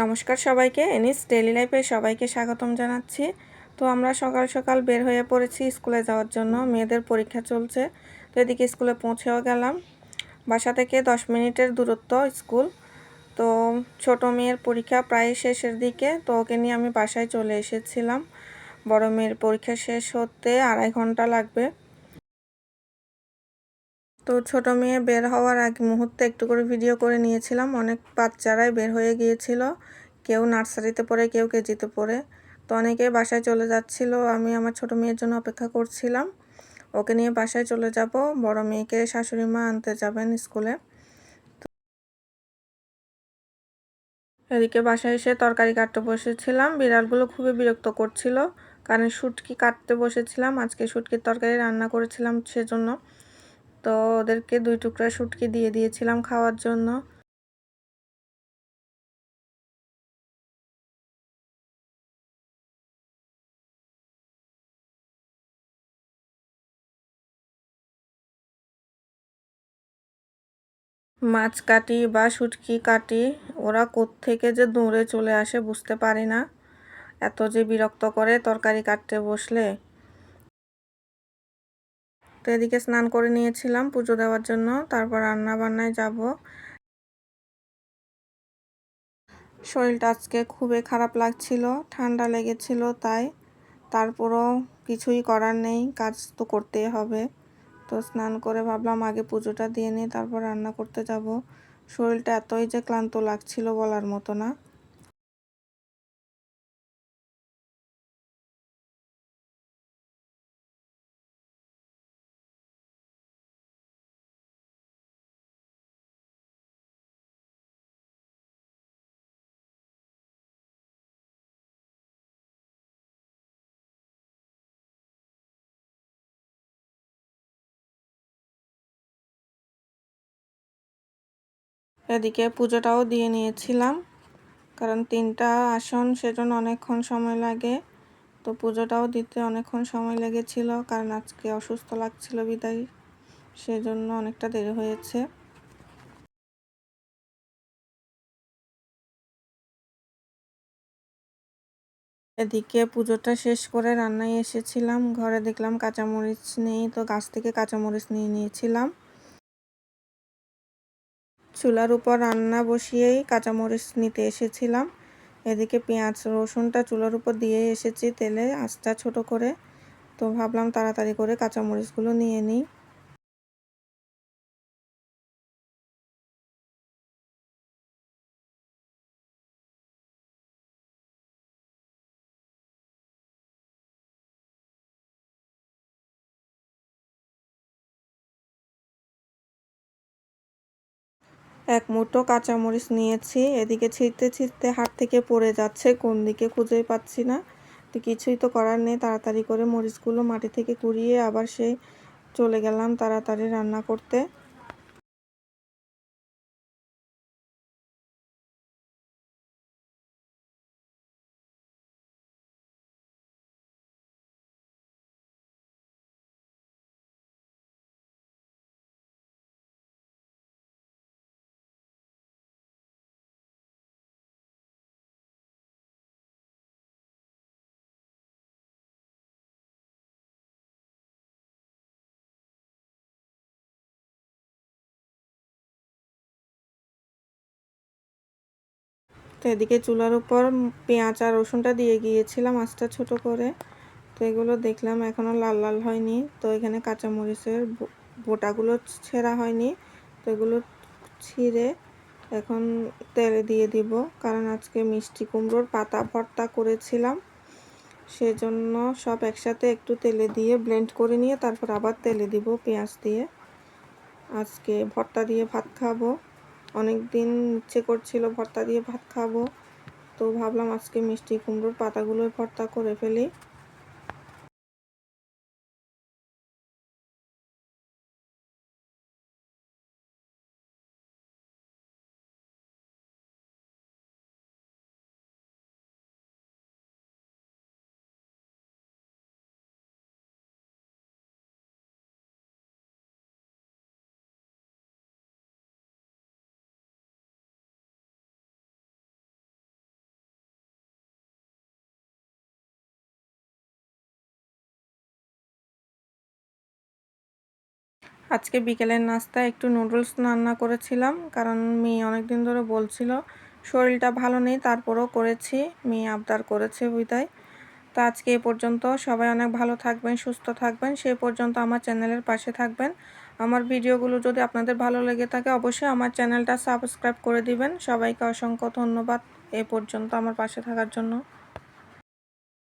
নমস্কার সবাইকে এনিস ডেলি লাইফে সবাইকে স্বাগতম জানাচ্ছি। তো আমরা সকাল সকাল বের হয়ে পড়েছি স্কুলে যাওয়ার জন্য, মেয়েদের পরীক্ষা চলছে। তো এদিকে স্কুলে পৌঁছেও গেলাম। বাসা থেকে দশ মিনিটের দূরত্ব স্কুল। তো ছোট মেয়ের পরীক্ষা প্রায় শেষের দিকে, তো ওকে নিয়ে আমি বাসায় চলে এসেছিলাম। বড় মেয়ের পরীক্ষা শেষ হতে আড়াই ঘণ্টা লাগবে। তো ছোট মেয়ে বের হওয়ার আগ মুহূর্তে একটু করে ভিডিও করে নিয়েছিলাম। অনেক বাচ্চারাই বের হয়ে গিয়েছিল। কেউ নার্সারিতে পড়ে, কেউ কেজিতে পড়ে। তো অনেকে বাসায় চলে যাচ্ছিল। আমি আমার ছোট মেয়ের জন্য অপেক্ষা করছিলাম। ওকে নিয়ে বাসায় চলে যাব। বড় মেয়েকে শাশুড়ি মা আনতে যাবেন স্কুলে। এদিকে বাসায় এসে তরকারি কাটতে বসেছিলাম। বিড়ালগুলো খুবই বিরক্ত করছিল। কারণ শুটকি কাটতে বসেছিলাম। আজকে শুটকির তরকারি রান্না করেছিলাম সেজন্য। তো ওদেরকে দুই টুকরা শুটকি দিয়ে দিয়েছিলাম খাওয়ার জন্য। মাছ কাটি বা শুটকি কাটি, ওরা থেকে যে দৌড়ে চলে আসে বুঝতে পারি না। এত যে বিরক্ত করে তরকারি কাটতে বসলে তো এদিকে স্নান করে নিয়েছিলাম পুজো দেওয়ার জন্য, তারপর রান্না বান্নায় যাব। শরীরটা আজকে খুবই খারাপ লাগছিল, ঠান্ডা লেগেছিল তাই, তারপরও কিছুই করার নেই, কাজ তো করতেই হবে। তো স্নান করে ভাবলাম আগে পুজোটা দিয়ে নিই, তারপর রান্না করতে যাব। শরীরটা এতই যে ক্লান্ত লাগছিল বলার মতো না। এদিকে পুজোটাও দিয়ে নিয়েছিলাম। কারণ তিনটা আসন, সেজন্য অনেকক্ষণ সময় লাগে। তো পুজোটাও দিতে অনেকক্ষণ সময় লেগেছিল, কারণ আজকে অসুস্থ লাগছিল বিদায়। সেজন্য অনেকটা দেরি হয়েছে। এদিকে পুজোটা শেষ করে রান্নায় এসেছিলাম। ঘরে দেখলাম কাঁচামরিচ নেই, তো গাছ থেকে কাঁচামরিচ নিয়ে নিয়েছিলাম। চুলার উপর রান্না বসিয়েই কাঁচামরিচ নিতে এসেছিলাম। এদিকে পেঁয়াজ, রসুনটা চুলার উপর দিয়ে এসেছি তেলে, আঁচটা ছোট করে। তো ভাবলাম তাড়াতাড়ি করে কাঁচামরিচগুলো নিয়ে নিই। এক মুঠো কাঁচামরিচ নিয়েছি। এদিকে ছিঁড়তে ছিঁড়তে হাত থেকে পড়ে যাচ্ছে, কোন দিকে খুঁজেই পাচ্ছি না। তো কিছুই তো করার নেই, তাড়াতাড়ি করে মরিচগুলো মাটি থেকে কুড়িয়ে আবার সেই চলে গেলাম তাড়াতাড়ি রান্না করতে। তো এদিকে চুলার উপর পেঁয়াজ আর রসুনটা দিয়ে গিয়েছিলাম আঁচটা ছোট করে। তো এগুলো দেখলাম এখনও লাল লাল হয়নি। তো এখানে কাঁচামরিচের বোটাগুলো ছেঁড়া হয়নি। তো এগুলো ছিঁড়ে এখন তেলে দিয়ে দিব। কারণ আজকে মিষ্টি কুমড়োর পাতা ভর্তা করেছিলাম। সেজন্য সব একসাথে একটু তেলে দিয়ে ব্লেন্ড করে নিয়ে তারপর আবার তেলে দিব পেঁয়াজ দিয়ে। আজকে ভর্তা দিয়ে ভাত খাব। অনেক দিন ইচ্ছে করছিল ভর্তা দিয়ে ভাত খাব। তো ভাবলাম আজকে মিষ্টি কুমড়োর পাতাগুলোই ভর্তা করে ফেলি। আজকে বিকেলের নাস্তায় একটু নুডলস রান্না করেছিলাম, কারণ মেয়ে অনেক দিন ধরে বলছিল শরীরটা ভালো নেই, তারপরও করেছি, মেয়ে আবদার করেছে বিদায়। তো আজকে এ পর্যন্ত, সবাই অনেক ভালো থাকবেন, সুস্থ থাকবেন, সে পর্যন্ত আমার চ্যানেলের পাশে থাকবেন। আমার ভিডিওগুলো যদি আপনাদের ভালো লেগে থাকে, অবশ্যই আমার চ্যানেলটা সাবস্ক্রাইব করে দিবেন। সবাইকে অসংখ্য ধন্যবাদ এ পর্যন্ত আমার পাশে থাকার জন্য।